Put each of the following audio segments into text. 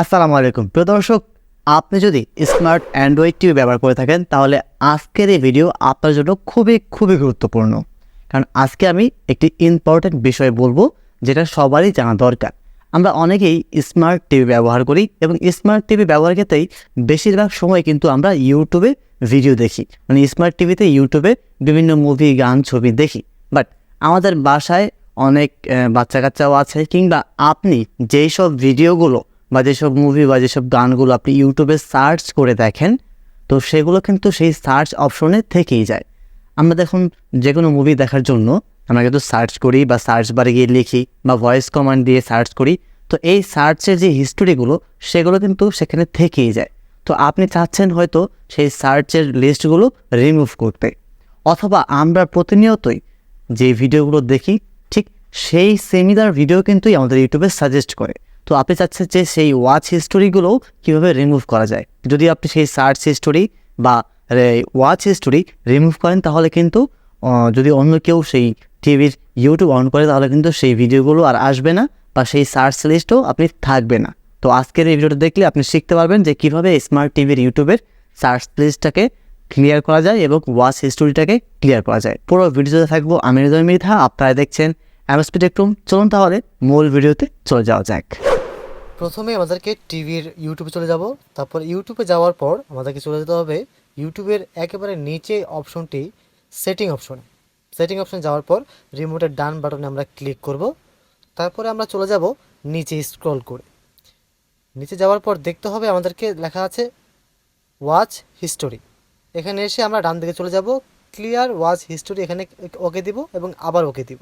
আসসালামু আলাইকুম। প্রিয় দর্শক, আপনি যদি স্মার্ট অ্যান্ড্রয়েড টিভি ব্যবহার করে থাকেন, তাহলে আজকের এই ভিডিও আপনার জন্য খুবই খুবই গুরুত্বপূর্ণ। কারণ আজকে আমি একটি ইম্পর্ট্যান্ট বিষয় বলব, যেটা সবারই জানা দরকার। আমরা অনেকেই স্মার্ট টিভি ব্যবহার করি এবং স্মার্ট টিভি ব্যবহার ক্ষেত্রেই বেশিরভাগ সময় কিন্তু আমরা ইউটিউবে ভিডিও দেখি। মানে স্মার্ট টিভিতে ইউটিউবে বিভিন্ন মুভি গান, ছবি দেখি। বাট আমাদের বাসায় অনেক বাচ্চা কাচ্চাও আছে কিংবা আপনি যেই সব ভিডিওগুলো বা যেসব মুভি বা যেসব গানগুলো আপনি ইউটিউবে সার্চ করে দেখেন, তো সেগুলো কিন্তু সেই সার্চ অপশনে থেকেই যায়। আমরা দেখুন যে কোনো মুভি দেখার জন্য আমরা কিন্তু সার্চ করি বা সার্চ বারে গিয়ে লিখি বা ভয়েস কমান্ড দিয়ে সার্চ করি, তো এই সার্চের যে হিস্টোরিগুলো সেগুলো কিন্তু সেখানে থেকেই যায়। তো আপনি চাচ্ছেন হয়তো সেই সার্চের লিস্টগুলো রিমুভ করতে। অথবা আমরা প্রতিনিয়তই যে ভিডিওগুলো দেখি, ঠিক সেই সেমিলার ভিডিও কিন্তু আমাদের ইউটিউবে সাজেস্ট করে। তো আপনি চাচ্ছেন যে সেই ওয়াচ হিস্টোরিগুলো কীভাবে রিমুভ করা যায়? যদি আপনি সেই সার্চ হিস্টোরি বা ওয়াচ হিস্টোরি রিমুভ করেন, তাহলে কিন্তু যদি অন্য কেউ সেই টিভির ইউটিউব অন করে, তাহলে কিন্তু সেই ভিডিওগুলো আর আসবে না বা সেই সার্চ লিস্টও আপনি থাকবে না। তো আজকের এই ভিডিওটা দেখলে আপনি শিখতে পারবেন যে কীভাবে স্মার্ট টিভির ইউটিউবের সার্চ লিস্টটাকে ক্লিয়ার করা যায় এবং ওয়াচ হিস্টোরিটাকে ক্লিয়ার করা যায়। পুরো ভিডিওতে থাকব, আমি মৃধা আপনারা দেখছেন অ্যামস্পিড একটু চলুন তাহলে মূল ভিডিওতে চলে যাওয়া যাক। প্রথমে আমাদেরকে টিভির ইউটিউবে চলে যাব। তারপর ইউটিউবে যাওয়ার পর আমাদেরকে চলে যেতে হবে ইউটিউবের একেবারে নিচে অপশনটি সেটিং অপশন সেটিং অপশন যাওয়ার পর রিমোটের ডান বাটনে আমরা ক্লিক করব। তারপরে আমরা চলে যাব নিচে স্ক্রল করে। নিচে যাওয়ার পর দেখতে হবে আমাদেরকে লেখা আছে ওয়াচ হিস্টোরি এখানে এসে আমরা ডান দিকে চলে যাব ক্লিয়ার ওয়াচ হিস্টোরি এখানে ওকে দিব এবং আবার ওকে দিব।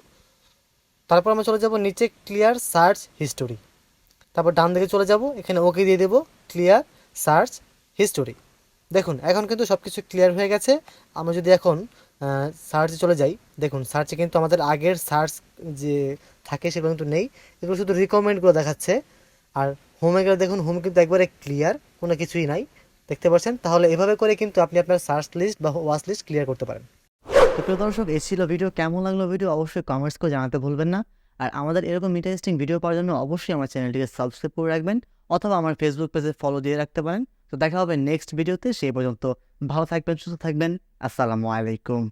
তারপর আমরা চলে যাব নিচে ক্লিয়ার সার্চ হিস্টোরি তারপর ডান দিকে চলে যাব, এখানে ওকে দিয়ে দেবো ক্লিয়ার সার্চ হিস্টোরি দেখুন, এখন কিন্তু সব কিছু ক্লিয়ার হয়ে গেছে। আমরা যদি এখন সার্চে চলে যাই, দেখুন সার্চে কিন্তু আমাদের আগের সার্চ যে থাকে সেগুলো কিন্তু নেই। এগুলো শুধু রিকমেন্ডগুলো দেখাচ্ছে। আর হোমে গেলে দেখুন হোম কিন্তু একবারে ক্লিয়ার কোনো কিছুই নাই। দেখতে পাচ্ছেন? তাহলে এভাবে করে কিন্তু আপনি আপনার সার্চ লিস্ট বা ওয়াচ লিস্ট ক্লিয়ার করতে পারেন। তো দর্শক, এই ছিল ভিডিও কেমন লাগল ভিডিও অবশ্যই কমেন্টস করে জানাতে ভুলবেন না। আর আমাদের এরকম ইন্টারেস্টিং ভিডিও পাওয়ার জন্য অবশ্যই আমার চ্যানেলটিকে সাবস্ক্রাইব করে রাখবেন অথবা আমার ফেসবুক পেজে ফলো দিয়ে রাখতে পারেন। তো দেখা হবে নেক্সট ভিডিওতে সেই পর্যন্ত ভালো থাকবেন, সুস্থ থাকবেন। আসসালামু আলাইকুম।